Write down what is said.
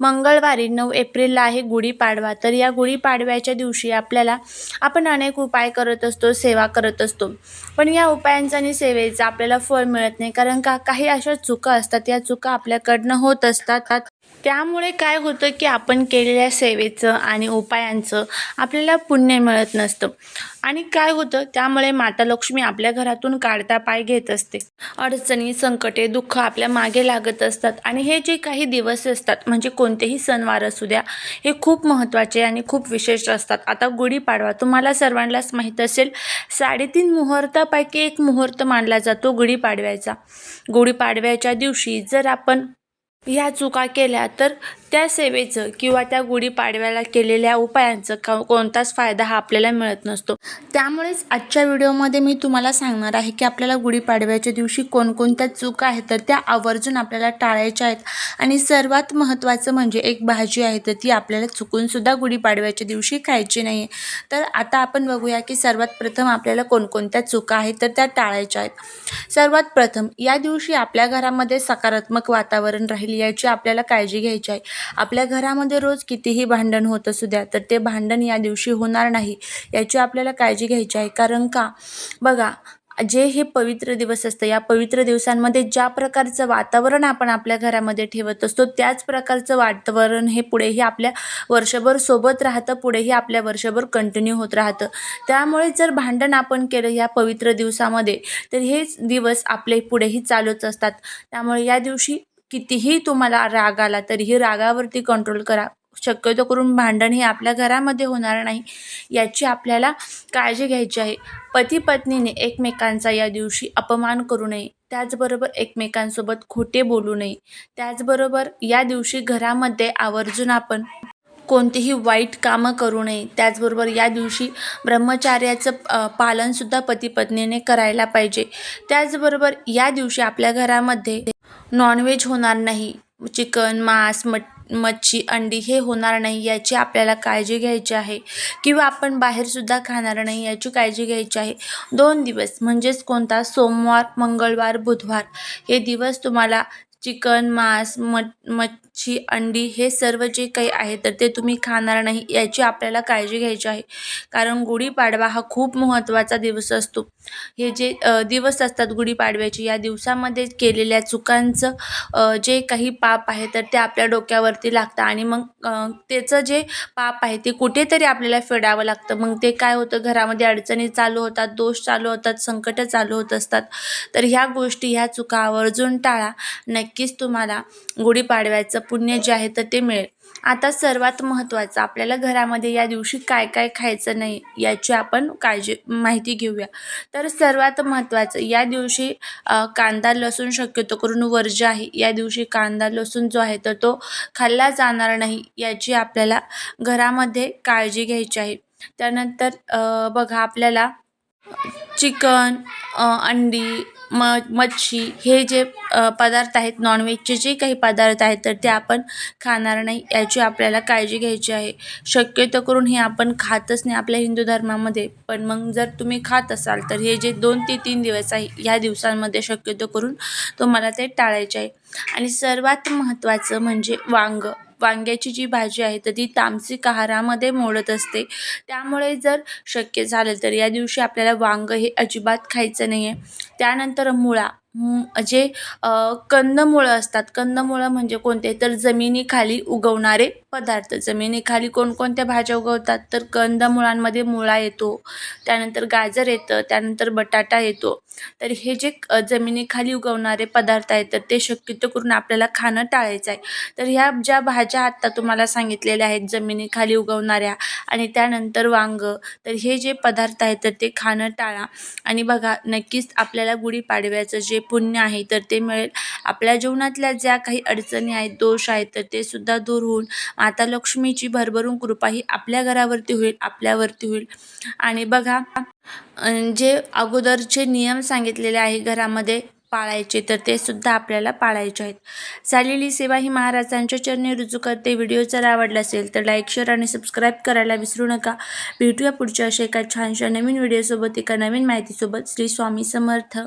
मंगळवारी नऊ एप्रिलला आहे गुढीपाडवा. तर या गुढीपाडव्याच्या दिवशी आपल्याला आपण अनेक उपाय करत असतो सेवा करत असतो. पण या उपायांचा आणि सेवेचा आपल्याला फळ मिळत नाही. कारण का काही अशा चुका असतात या चुका आपल्याकडनं होत असतात. त्यामुळे काय होतं की आपण केलेल्या सेवेचं आणि उपायांचं आपल्याला पुण्य मिळत नसतं. आणि काय होतं त्यामुळे माता लक्ष्मी आपल्या घरातून काढता पाय घेत असते. अडचणी संकटे दुःख आपल्या मागे लागत असतात आणि हे जे काही दिवस असतात म्हणजे कोणतेही सणवार असू द्या हे खूप महत्त्वाचे आणि खूप विशेष असतात. आता गुढीपाडवा तुम्हाला सर्वांनाच माहीत असेल साडेतीन मुहूर्तापैकी एक मुहूर्त मानला जातो गुढीपाडव्याचा. गुढीपाडव्याच्या दिवशी जर आपण ह्या चुका केल्या तर त्या सेवेचं किंवा त्या गुढीपाडव्याला केलेल्या उपायांचं का कोणताच फायदा हा आपल्याला मिळत नसतो. त्यामुळेच आजच्या व्हिडिओमध्ये मी तुम्हाला सांगणार आहे की आपल्याला गुढीपाडव्याच्या दिवशी कोणकोणत्या चुका आहेत तर त्या आवर्जून आपल्याला टाळायच्या आहेत. आणि सर्वात महत्त्वाचं म्हणजे एक भाजी आहे तर ती आपल्याला चुकूनसुद्धा गुढीपाडव्याच्या दिवशी खायची नाही आहे तर आता आपण बघूया की सर्वात प्रथम आपल्याला कोणकोणत्या चुका आहेत तर त्या टाळायच्या आहेत. सर्वात प्रथम या दिवशी आपल्या घरामध्ये सकारात्मक वातावरण राहील. याची आपल्याला काळजी घ्यायची आहे. आपल्या घरामध्ये रोज कितीही भांडण होत असू द्या तर ते भांडण या दिवशी होणार नाही याची आपल्याला काळजी घ्यायची आहे. कारण का? बघा जे हे पवित्र दिवस असतं या पवित्र दिवसांमध्ये ज्या प्रकारचं वातावरण आपण आपल्या घरामध्ये ठेवत असतो त्याच प्रकारचं वातावरण हे पुढेही आपल्या वर्षभर सोबत राहतं पुढेही आपल्या वर्षभर कंटिन्यू होत राहतं. त्यामुळे जर भांडण आपण केलं या पवित्र दिवसामध्ये तर हेच दिवस आपले पुढेही चालूच असतात. त्यामुळे या दिवशी कितीही तुम्हाला राग आला तरीही रागावरती कंट्रोल करा. शक्यतो करून भांडण हे आपल्या घरामध्ये होणार नाही. याची आपल्याला काळजी घ्यायची आहे. पती पत्नीने एकमेकांचा या दिवशी अपमान करू नये. त्याचबरोबर एकमेकांसोबत खोटे बोलू नये. त्याचबरोबर या दिवशी घरामध्ये आवर्जून आपण कोणतीही वाईट कामं करू नये. त्याचबरोबर या दिवशी ब्रह्मचार्याचं पालनसुद्धा पती पत्नीने करायला पाहिजे. त्याचबरोबर या दिवशी आपल्या घरामध्ये नॉनव्हेज होणार नाही. चिकन मांस मट मच्छी अंडी हे होणार नाही याची आपल्याला काळजी घ्यायची आहे. किंवा आपण बाहेरसुद्धा खाणार नाही याची काळजी घ्यायची आहे. दोन दिवस म्हणजेच कोणता? सोमवार मंगळवार बुधवार हे दिवस तुम्हाला चिकन मांस मट मच्छी अंडी हे सर्व जे काही आहे तर ते तुम्ही खाणार नाही याची आपल्याला काळजी घ्यायची आहे. कारण गुढीपाडवा हा खूप महत्त्वाचा दिवस असतो. हे जे दिवस असतात गुढीपाडव्याचे या दिवसामध्ये केलेल्या चुकांचं जे काही पाप आहे तर ते आपल्या डोक्यावरती लागतं. आणि मग त्याचं जे पाप आहे ते कुठेतरी आपल्याला फेडावं लागतं. मग ते काय होतं घरामध्ये अडचणी चालू होतात दोष चालू होतात संकटं चालू होत असतात. तर ह्या गोष्टी ह्या चुका आवर्जून टाळा. नक्कीच तुम्हाला गुढीपाडव्याचं पुण्य जे आहे तर ते मिळेल. आता सर्वात महत्त्वाचं आपल्याला घरामध्ये या दिवशी काय काय खायचं नाही याची आपण काळजी माहिती घेऊया. तर सर्वात महत्त्वाचं या दिवशी कांदा लसूण शक्यतो करून वर्ज्य आहे या दिवशी कांदा लसूण जो आहे तर तो खाल्ला जाणार नाही याची आपल्याला घरामध्ये काळजी घ्यायची आहे. त्यानंतर बघा आपल्याला चिकन अंडी म मच्छी हे जे पदार्थ आहेत नॉनव्हेजचे जे काही पदार्थ आहेत तर ते आपण खाणार नाही याची आपल्याला काळजी घ्यायची आहे. शक्यतो करून हे आपण खातच नाही आपल्या हिंदू धर्मामध्ये. पण मग जर तुम्ही खात असाल तर हे जे दोन ते तीन दिवस आहे ह्या दिवसांमध्ये शक्यतो करून तुम्हाला ते टाळायचे आहे. आणि सर्वात महत्त्वाचं म्हणजे वांगं. वांग्याची जी भाजी आहे तर ती तामसिक आहारामध्ये मोडत असते. त्यामुळे जर शक्य झालं तर या दिवशी आपल्याला वांगं हे अजिबात खायचं नाही आहे त्यानंतर मुळा. जे कंदमुळं असतात. कंदमुळं म्हणजे कोणते? तर जमिनीखाली उगवणारे पदार्थ. जमिनीखाली कोणकोणत्या भाज्या उगवतात? तर कंदमुळांमध्ये मुळा येतो त्यानंतर गाजर येतं त्यानंतर बटाटा येतो. तर हे जे जमिनीखाली उगवणारे पदार्थ आहेत तर ते शक्यतो करून आपल्याला खाणं टाळायचं आहे. तर ह्या ज्या भाज्या आत्ता तुम्हाला सांगितलेल्या आहेत जमिनीखाली उगवणाऱ्या आणि त्यानंतर वांगं तर हे जे पदार्थ आहेत तर ते खाणं टाळा. आणि बघा नक्कीच आपल्याला गुढीपाडव्याचं जे पुण्य आहे तर ते मिळेल. आपल्या जीवनातल्या ज्या काही अडचणी आहेत दोष आहेत तर ते सुद्धा दूर होऊन माता लक्ष्मीची भरभरून कृपा ही आपल्या घरावरती होईल आपल्यावरती होईल. आणि बघा जे अगोदरचे नियम सांगितलेले आहे घरामध्ये पाळायचे तर ते सुद्धा आपल्याला पाळायचे आहेत. झालेली सेवा ही महाराजांच्या चरणी रुजू करते. व्हिडिओ जर आवडला असेल तर लाईक शेअर आणि सबस्क्राईब करायला विसरू नका. भेटूया पुढच्या अशा एका छानशा नवीन व्हिडिओसोबत एका नवीन माहितीसोबत. श्री स्वामी समर्थ.